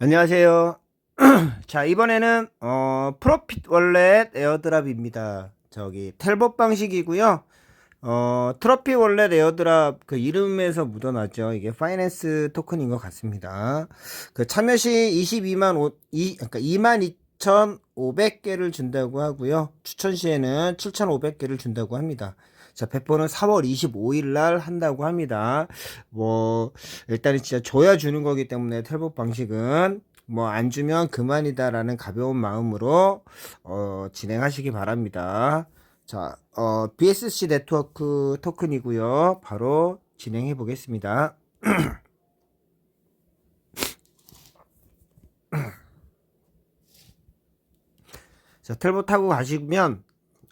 안녕하세요. 자, 이번에는 어, 프로핏 월렛 에어드랍입니다. 저기 텔봇 방식이고요. 어, 트로피 월렛 에어드랍 그 이름에서 묻어나죠. 이게 파이낸스 토큰인 것 같습니다. 그 참여 시 22만 5, 2, 그러니까 2만 2,500개를 준다고 하고요. 추천 시에는 7,500개를 준다고 합니다. 자, 배포는 4월 25일 날 한다고 합니다. 뭐, 일단은 진짜 줘야 주는 거기 때문에 텔봇 방식은 뭐 안 주면 그만이다라는 가벼운 마음으로 어, 진행하시기 바랍니다. 자, 어, BSC 네트워크 토큰이고요. 바로 진행해 보겠습니다. 자, 텔봇 타고 가시면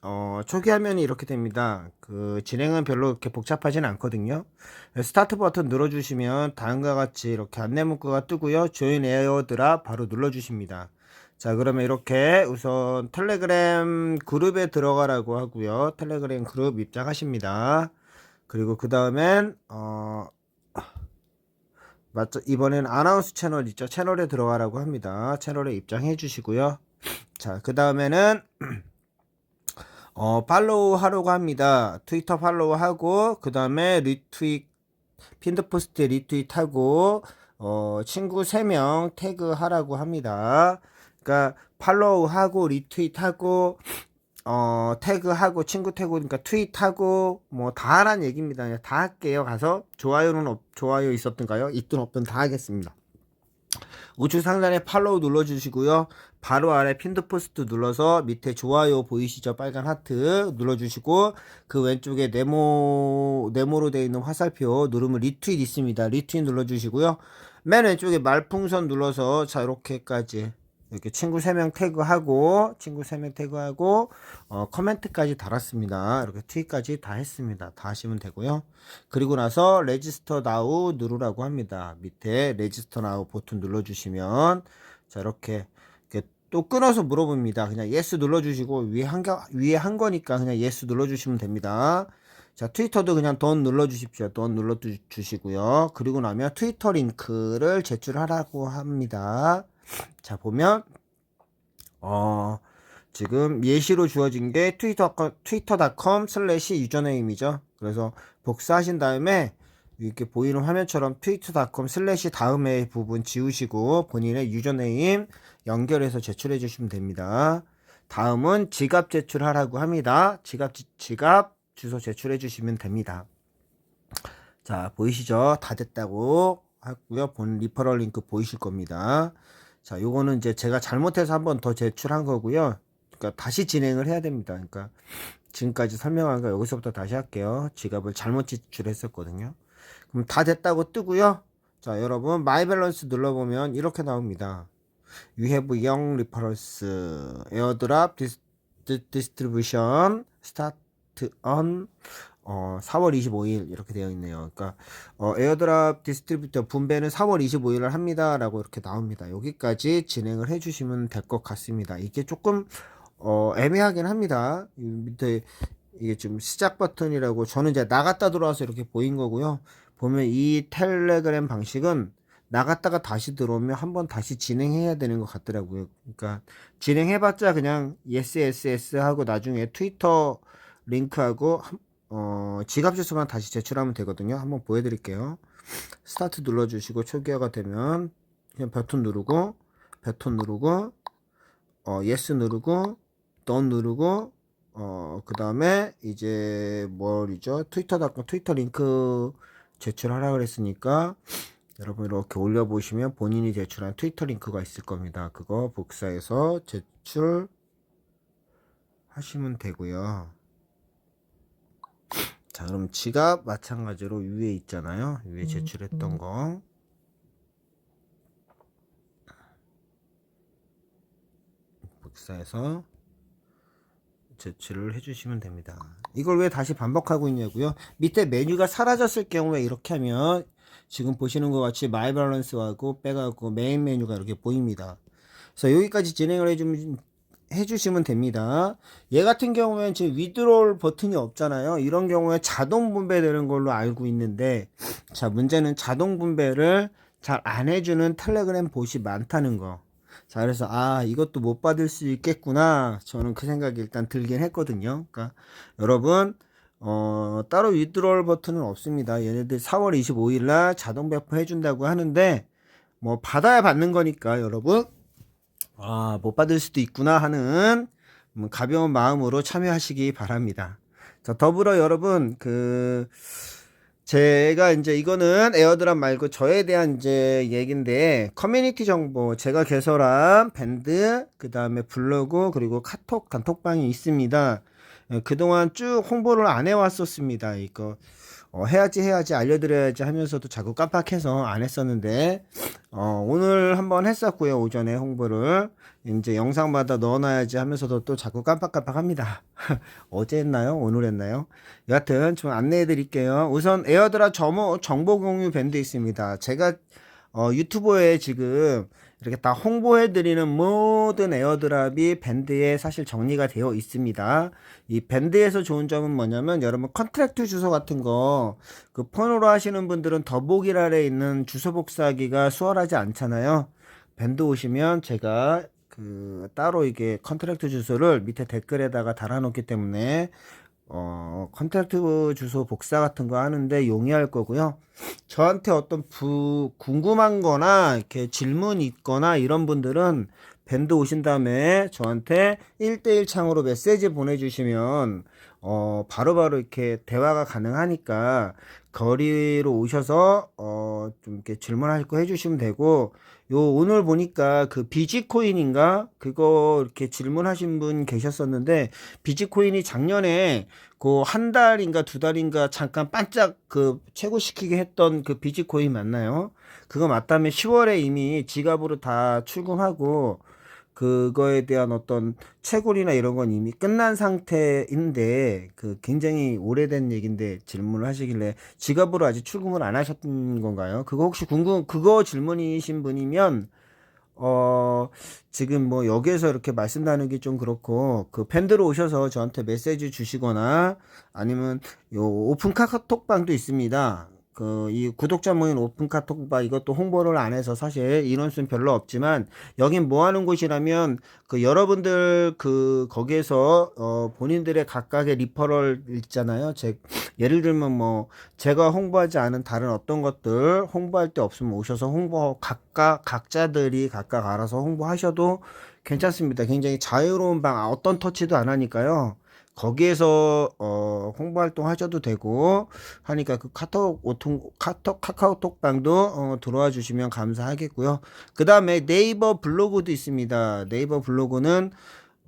어, 초기 화면이 이렇게 됩니다. 그 진행은 별로 그렇게 복잡하진 않거든요. 스타트 버튼 눌러주시면 다음과 같이 이렇게 안내 문구가 뜨고요. 조인 에어드랍 바로 눌러주십니다. 자, 그러면 이렇게 우선 텔레그램 그룹에 들어가라고 하고요. 텔레그램 그룹 입장하십니다. 그리고 그 다음엔 어 맞죠? 이번엔 아나운스 채널 있죠? 채널에 들어가라고 합니다. 채널에 입장해 주시고요. 자, 그 다음에는 어, 팔로우 하려고 합니다. 트위터 팔로우 하고, 그 다음에 리트윗, 핀드 포스트에 리트윗 하고, 어, 친구 3명 태그 하라고 합니다. 그러니까, 팔로우 하고, 리트윗 하고, 어, 태그하고, 친구 태그, 그러니까 트윗하고, 뭐, 다 하란 얘기입니다. 그냥 다 할게요. 가서, 좋아요는 없, 좋아요 있었던가요? 있든 없든 다 하겠습니다. 우측 상단에 팔로우 눌러주시고요. 바로 아래 핀드 포스트 눌러서 밑에 좋아요 보이시죠? 빨간 하트 눌러주시고 그 왼쪽에 네모 네모로 되어 있는 화살표 누르면 리트윗 있습니다. 리트윗 눌러주시고요. 맨 왼쪽에 말풍선 눌러서 자 이렇게까지 이렇게 친구 3명 태그하고 친구 3명 태그하고 어, 커멘트까지 달았습니다. 이렇게 트윗까지 다 했습니다. 다 하시면 되고요. 그리고 나서 레지스터 나우 누르라고 합니다. 밑에 레지스터 나우 버튼 눌러주시면 자 이렇게, 이렇게 또 끊어서 물어봅니다. 그냥 예스 눌러주시고 위에 한, 거, 위에 한 거니까 그냥 예스 눌러주시면 됩니다. 자, 트위터도 그냥 돈 눌러주십시오. 돈 눌러주시고요. 그리고 나면 트위터 링크를 제출하라고 합니다. 자, 보면, 어, 지금 예시로 주어진 게 트위터, 트위터.com 슬래시 유저네임이죠. 그래서 복사하신 다음에 이렇게 보이는 화면처럼 트위터.com 슬래시 다음에 부분 지우시고 본인의 유저네임 연결해서 제출해 주시면 됩니다. 다음은 지갑 제출하라고 합니다. 지갑, 지갑 주소 제출해 주시면 됩니다. 자, 보이시죠? 다 됐다고 하고요. 본 리퍼럴 링크 보이실 겁니다. 자, 요거는 이제 제가 잘못해서 한 번 더 제출한 거고요. 그러니까 다시 진행을 해야 됩니다. 그러니까 지금까지 설명한 거 여기서부터 다시 할게요. 지갑을 잘못 제출했었거든요. 그럼 다 됐다고 뜨고요. 자, 여러분 마이 밸런스 눌러보면 이렇게 나옵니다. Young referrals, airdrop dis, distribution, start on 어, 4월 25일 이렇게 되어 있네요. 그러니까 어, 에어드랍 디스트리뷰터 분배는 4월 25일을 합니다라고 이렇게 나옵니다. 여기까지 진행을 해주시면 될 것 같습니다. 이게 조금 어, 애매하긴 합니다. 이 밑에 이게 좀 시작 버튼이라고 저는 이제 나갔다 들어와서 이렇게 보인 거고요. 보면 이 텔레그램 방식은 나갔다가 다시 들어오면 한번 다시 진행해야 되는 것 같더라고요. 그러니까 진행해봤자 그냥 yes yes yes 하고 나중에 트위터 링크하고 어, 지갑 주소만 다시 제출하면 되거든요. 한번 보여드릴게요. 스타트 눌러주시고 초기화가 되면 그냥 버튼 누르고 버튼 누르고 어, yes 누르고 done 누르고 어, 그 다음에 이제 뭘이죠? 트위터닷컴 트위터 링크 제출하라 그랬으니까 여러분 이렇게 올려보시면 본인이 제출한 트위터 링크가 있을 겁니다. 그거 복사해서 제출 하시면 되고요. 자, 그럼 지갑 마찬가지로 위에 있잖아요. 위에 제출했던 거. 복사해서 제출을 해주시면 됩니다. 이걸 왜 다시 반복하고 있냐고요? 밑에 메뉴가 사라졌을 경우에 이렇게 하면 지금 보시는 것 같이 마이 밸런스하고 빼가고 메인 메뉴가 이렇게 보입니다. 그래서 여기까지 진행을 해주면 해주시면 됩니다. 얘 같은 경우에는 지금 위드롤 버튼이 없잖아요. 이런 경우에 자동 분배되는 걸로 알고 있는데, 자, 문제는 자동 분배를 잘 안 해주는 텔레그램 봇이 많다는 거. 자, 그래서, 아, 이것도 못 받을 수 있겠구나. 저는 그 생각이 일단 들긴 했거든요. 그러니까, 여러분, 어, 따로 위드롤 버튼은 없습니다. 얘네들 4월 25일 날 자동 배포해준다고 하는데, 뭐, 받아야 받는 거니까, 여러분. 아, 못 받을 수도 있구나 하는 음, 가벼운 마음으로 참여하시기 바랍니다. 자, 더불어 여러분, 그, 제가 이제 이거는 에어드랍 말고 저에 대한 이제 얘기인데 커뮤니티 정보 제가 개설한 밴드 그 다음에 블로그 그리고 카톡 단톡방이 있습니다. 예, 그동안 쭉 홍보를 안 해왔었습니다. 이거 어, 해야지 해야지 알려드려야지 하면서도 자꾸 깜빡해서 안 했었는데 어, 오늘 한번 했었고요 오전에 홍보를 이제 영상마다 넣어놔야지 하면서도 또 자꾸 깜빡깜빡합니다. 어제 했나요? 오늘 했나요? 여하튼 좀 안내해 드릴게요. 우선 에어드랍 정보, 정보 공유 밴드 있습니다. 제가 어, 유튜브에 지금 이렇게 다 홍보해 드리는 모든 에어드랍이 밴드에 사실 정리가 되어 있습니다. 이 밴드에서 좋은 점은 뭐냐면 여러분 컨트랙트 주소 같은 거 그 폰으로 하시는 분들은 더보기 아래 있는 주소 복사하기가 수월하지 않잖아요. 밴드 오시면 제가 그 따로 이게 컨트랙트 주소를 밑에 댓글에다가 달아놓기 때문에 어 컨택트 주소 복사 같은 거 하는데 용이할 거고요. 저한테 어떤 부 궁금한 거나 이렇게 질문 있거나 이런 분들은 밴드 오신 다음에 저한테 1대1 창으로 메시지 보내주시면 어 바로바로 이렇게 대화가 가능하니까 거리로 오셔서 어 좀 이렇게 질문할 거 해주시면 되고 요 오늘 보니까 그 비지코인인가 그거 이렇게 질문하신 분 계셨었는데 비지코인이 작년에 그 한 달인가 두 달인가 잠깐 반짝 그 최고시키게 했던 그 비지코인 맞나요? 그거 맞다면 10월에 이미 지갑으로 다 출금하고 그거에 대한 어떤 채굴이나 이런 건 이미 끝난 상태인데 그 굉장히 오래된 얘기인데 질문을 하시길래 지갑으로 아직 출금을 안 하셨던 건가요? 그거 혹시 궁금 그거 질문이신 분이면 어 지금 뭐 여기에서 이렇게 말씀 나누기 좀 그렇고 그 팬들 오셔서 저한테 메시지 주시거나 아니면 요 오픈 카카오톡방도 있습니다. 그 이 구독자 모임 오픈 카톡방 이것도 홍보를 안 해서 사실 인원수는 별로 없지만 여긴 뭐 하는 곳이라면 그 여러분들 그 거기에서 어 본인들의 각각의 리퍼럴 있잖아요. 제 예를 들면 뭐 제가 홍보하지 않은 다른 어떤 것들 홍보할 때 없으면 오셔서 홍보 각각 각자들이 각각 알아서 홍보하셔도 괜찮습니다. 굉장히 자유로운 방 어떤 터치도 안 하니까요. 거기에서 어 홍보 활동 하셔도 되고 하니까 그 카톡 오통 카톡 카카오톡방도 어 들어와 주시면 감사하겠고요. 그 다음에 네이버 블로그도 있습니다. 네이버 블로그는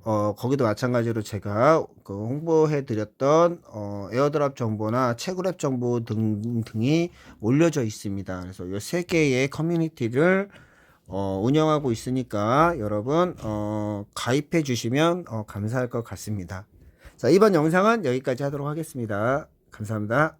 어 거기도 마찬가지로 제가 그 홍보해 드렸던 어 에어드랍 정보나 채굴앱 정보 등 등이 올려져 있습니다. 그래서 이세 개의 커뮤니티를 어 운영하고 있으니까 여러분 어 가입해 주시면 어 감사할 것 같습니다. 자, 이번 영상은 여기까지 하도록 하겠습니다. 감사합니다.